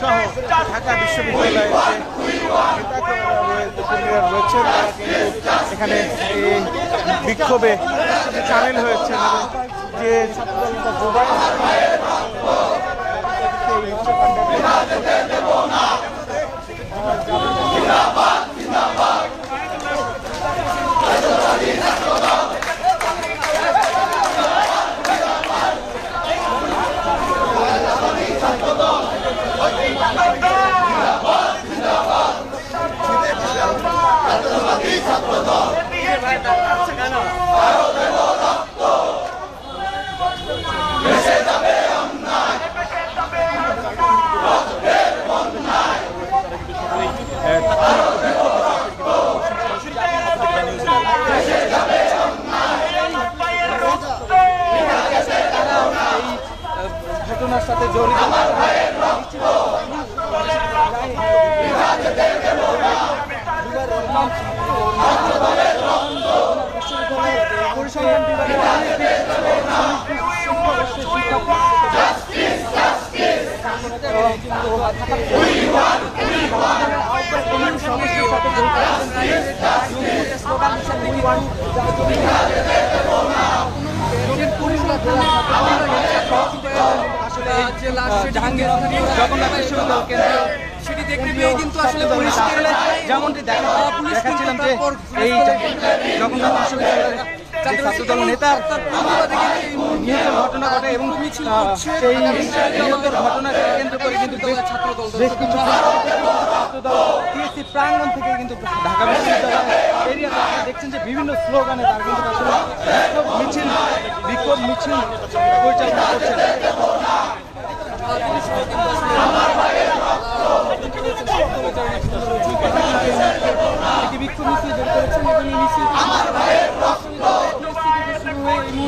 সহ ঢাকা কিন্তু এখানে এই বিক্ষোভে সামিল হয়েছেন এবং যে ছাত্রদলটা ঘটনার সাথে জড়িত। পরিসংখ্যান বিভাগের হিসাবে জাহাঙ্গীর জগন্নাথ বিশ্ববিদ্যালয় কেন্দ্রীয় সেটি দেখতে পেয়ে কিন্তু আসলে পুলিশ যেমনটি দেখা দেখাচ্ছিলাম যে এই জগন্নাথ বিশ্ববিদ্যালয়ের যে ছাত্রদল নেতার নিহতের ঘটনা ঘটে এবং সেই নিহতের ঘটনাকে কেন্দ্র করে কিন্তু বেশ বেশ কিছু টিএসসি প্রাঙ্গণ থেকে কিন্তু ঢাকা বিশ্ববিদ্যালয় এরিয়াতে দেখছেন যে বিভিন্ন স্লোগানে তারা কিন্তু আসলে মিছিল বিক্ষোভ মিছিল পরিচালনা করছেন একটি বিক্ষোভ মিছিল বের করেছেন এবং এই মিছিল শুরু হয়ে এই মুহূর্তে ঢাকা